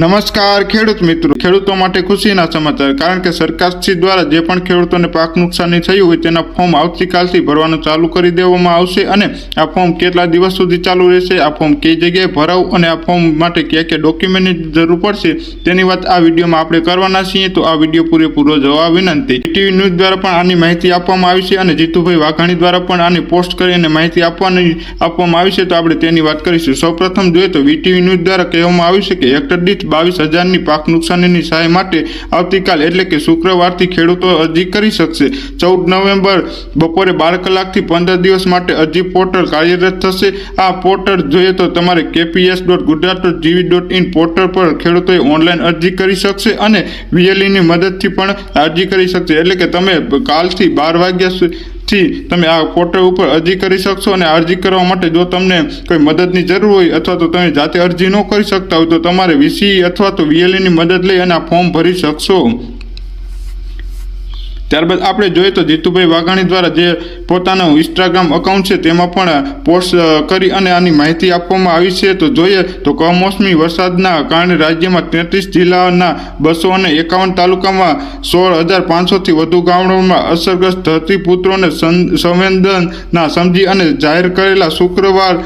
નમસ્કાર ખેડૂત મિત્રો. ખેડૂતો માટે ખુશીના સમાચાર. કારણ કે સરકારશ્રી દ્વારા જે પણ ખેડૂતોને પાક નુકસાની થયું હોય તેના ફોર્મ આવતીકાલથી ભરવાનું ચાલુ કરી દેવામાં આવશે અને આ ફોર્મ કેટલા દિવસ સુધી ચાલુ રહેશે, આ ફોર્મ કઈ જગ્યાએ ભરાવું અને આ ફોર્મ માટે કયા કયા ડોક્યુમેન્ટની જરૂર પડશે તેની વાત આ વિડીયોમાં આપણે કરવાના છીએ. તો આ વીડિયો પૂરેપૂરો જોવા વિનંતી. ટીવી ન્યૂઝ દ્વારા પણ આની માહિતી આપવામાં આવી છે અને જીતુભાઈ વાઘાણી દ્વારા પણ આની પોસ્ટ કરી અને માહિતી આપવાની આપવામાં આવી છે. તો આપણે તેની વાત કરીશું. સૌપ્રથમ જોઈએ તો વીટીવી ન્યૂઝ દ્વારા કહેવામાં આવ્યું છે કે હેક્ટર દીઠ બાવીસ હજારની પાક નુકસાનીની સહાય માટે આવતીકાલ એટલે કે શુક્રવારથી ખેડૂતો અરજી કરી શકશે. ચૌદ નવેમ્બર બપોરે બાર કલાકથી પંદર દિવસ માટે અરજી પોર્ટલ કાર્યરત થશે. આ પોર્ટલ જોઈએ તો તમારે KPS dot Gujarat dot GV dot in portal પર ખેડૂતોએ ઓનલાઈન અરજી કરી શકશે અને વીએલઈની મદદથી પણ અરજી કરી શકશે. એટલે કે તમે કાલથી બાર વાગ્યા થી તમે આ પોર્ટલ ઉપર અરજી કરી શકશો અને અરજી કરવા માટે જો તમને કોઈ મદદની જરૂર હોય અથવા તો તમે જાતે અરજી ન કરી શકતા હોય તો તમારે વીસી અથવા તો વીએલઈની મદદ લઈ અને આ ફોર્મ ભરી શકશો. ત્યારબાદ આપણે જોઈએ તો જીતુભાઈ વાઘાણી દ્વારા જે પોતાનું ઇન્સ્ટાગ્રામ અકાઉન્ટ છે, તેમાં પણ પોસ્ટ કરી અને આની માહિતી આપવામાં આવી છે. તો જોઈએ તો કમોસમી વરસાદના કારણે રાજ્યમાં તેત્રીસ જિલ્લાના બસો અને એકાવન તાલુકામાં સોળ હજાર પાંચસોથી વધુ ગામડાઓમાં અસરગ્રસ્ત ધરતીપુત્રોને સં- સંવેદના સમજી અને જાહેર કરેલા શુક્રવાર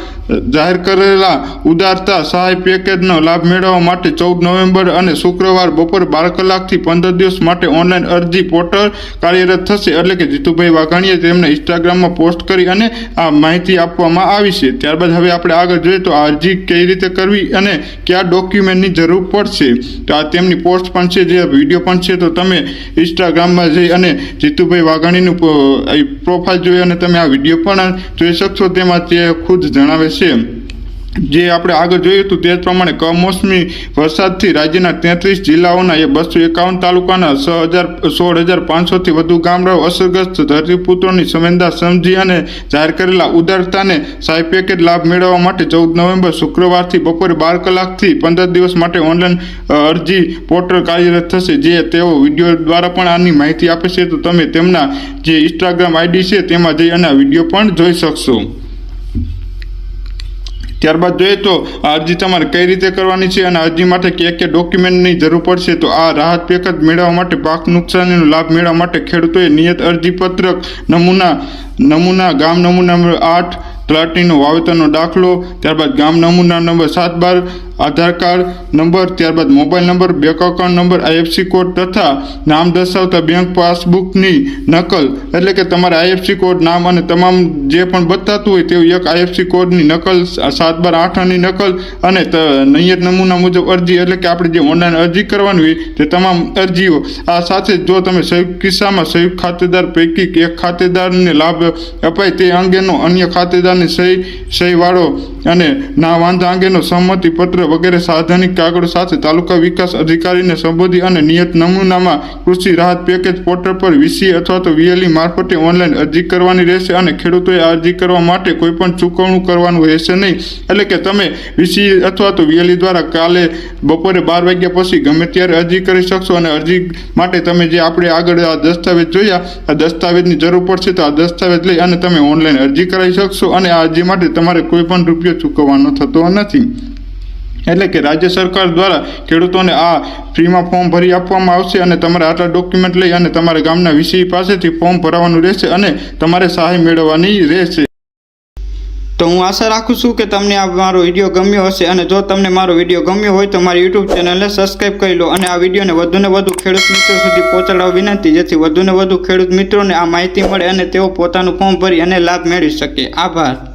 જાહેર કરેલા ઉદારતા સહાય પેકેજનો લાભ મેળવવા માટે ચૌદ નવેમ્બર અને શુક્રવાર બપોર બાર કલાકથી પંદર દિવસ માટે ઓનલાઈન અરજી પોર્ટલ કાર્યરત થશે એટલે કે જીતુભાઈ વાઘાણીએ તેમને ઇન્સ્ટાગ્રામમાં પોસ્ટ કરી અને આ માહિતી આપવામાં આવી છે. ત્યારબાદ હવે આપણે આગળ જોઈએ તો અરજી કઈ રીતે કરવી અને કયા ડોક્યુમેન્ટની જરૂર પડશે. તો આ તેમની પોસ્ટ પણ છે, જે વીડિયો પણ છે, તો તમે ઇન્સ્ટાગ્રામમાં જઈ અને જીતુભાઈ વાઘાણીનું પ્રોફાઇલ જોઈ અને તમે આ વીડિયો પણ જોઈ શકશો. તેમાં તે ખુદ જણાવે છે. જે આપણે આગળ જોયું હતું તે પ્રમાણે કમોસમી વરસાદથી રાજ્યના તેત્રીસ જિલ્લાઓના એ બસો એકાવન તાલુકાના છ હજાર, સોળ હજાર પાંચસોથી વધુ ગામડાઓ અસરગ્રસ્ત ધરતીપુત્રોની સંવેદના સમજી અને જાહેર કરેલા ઉદારતાને સહાય પેકેજ લાભ મેળવવા માટે ચૌદ નવેમ્બર શુક્રવારથી બપોરે બાર કલાકથી પંદર દિવસ માટે ઓનલાઈન અરજી પોર્ટલ કાર્યરત થશે, જે તેઓ વીડિયો દ્વારા પણ આની માહિતી આપે છે. તો તમે તેમના જે ઇન્સ્ટાગ્રામ આઈડી છે તેમાં જઈ અને વીડિયો પણ જોઈ શકશો. ત્યારબાદ જોઈએ તો આ અરજી તમારે કઈ રીતે કરવાની છે અને અરજી માટે કયા કયા ડોક્યુમેન્ટની જરૂર પડશે? તો આ રાહત પેકેજ મેળવવા માટે પાક નુકસાનીનો લાભ મેળવવા માટે ખેડૂતોએ નિયત અરજીપત્રક નમૂના નમૂના ગામ નમૂના નંબર આઠ પ્લાટીનો વાવેતરનો દાખલો, ત્યારબાદ ગામ નમૂના નંબર સાત બાર, આધાર કાર્ડ નંબર, ત્યારબાદ mobile number, bank account number, IFSC code તથા નામ દર્શાવતા બેંક પાસબુકની નકલ. એટલે કે તમારા આઈએફસી કોડ નામ અને તમામ જે પણ બતાતું હોય તેવું એક આઈએફસી કોડની નકલ સાત બાર આઠની નકલ અને નિયત નમૂના મુજબ અરજી. એટલે કે આપણે જે ઓનલાઈન અરજી કરવાની હોય તે તમામ અરજીઓ. આ સાથે જો તમે સંયુક્ત કિસ્સામાં સંયુક્ત ખાતેદાર પૈકી એક ખાતેદારને લાભ અપાય તે અંગેનો અન્ય ખાતેદારની સહી, સહીવાળો અને ના વાંધા અંગેનો સંમતિ પત્ર વગેરે સાધનિક કાગળો સાથે તાલુકા વિકાસ અધિકારીને સંબોધી અને નિયત નમૂનામાં કૃષિ રાહત પેકેજ પોર્ટલ પર વીસી અથવા તો વીએલઈ મારફતે ઓનલાઈન અરજી કરવાની રહેશે અને ખેડૂતોએ અરજી કરવા માટે કોઈપણ ચૂકવણું કરવાનું રહેશે નહીં. એટલે કે તમે વીસી અથવા તો વીએલઈ દ્વારા કાલે બપોરે બાર વાગ્યા પછી ગમે ત્યારે અરજી કરી શકશો અને અરજી માટે તમે જે આપણે આગળ આ દસ્તાવેજ જોયા, આ દસ્તાવેજની જરૂર પડશે તો આ દસ્તાવેજ લઈ અને તમે ઓનલાઈન અરજી કરાવી શકશો અને આ અરજી માટે તમારે કોઈ પણ રૂપિયો ચૂકવવાનો થતો નથી. એટલે કે રાજ્ય સરકાર દ્વારા ખેડૂતોને આ ફ્રીમાં ફોર્મ ભરી આપવામાં આવશે અને તમારે આટલા ડોક્યુમેન્ટ લઈ અને તમારા ગામના વીસી પાસેથી ફોર્મ ભરાવાનું રહેશે અને તમારે સહાય મેળવવાની રહેશે. તો હું આશા રાખું છું કે તમને આ મારો વીડિયો ગમ્યો હશે અને જો તમને મારો વીડિયો ગમ્યો હોય તો મારી યુટ્યુબ ચેનલને સબસ્ક્રાઈબ કરી લો અને આ વિડીયોને વધુને વધુ ખેડૂત મિત્રો સુધી પહોંચાડવા વિનંતી, જેથી વધુને વધુ ખેડૂત મિત્રોને આ માહિતી મળે અને તેઓ પોતાનું ફોર્મ ભરી અને લાભ મેળવી શકે. આભાર.